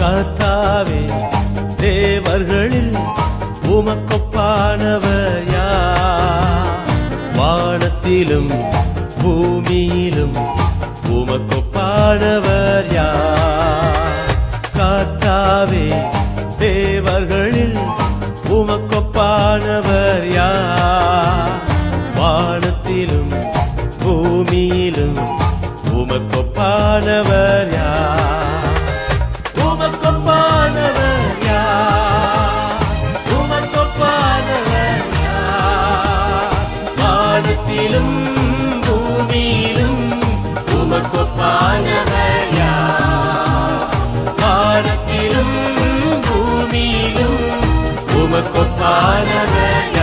கர்த்தாவே தேவர்களில் உமக்கொப்பானவையா வானத்திலும் பூமியிலும் உமக்கொப்பானவர் யார்? கர்த்தாவே தேவர்களில் உமக்கொப்பானவர் யார்? வானத்திலும் பூமியிலும் உமக்கொப்பானவர் யார்? வானத்திலும் பூமியிலும் உமக்கொப்பானவர் வானத்திலும் பூமியிலும் உமக்கொப்பானவர்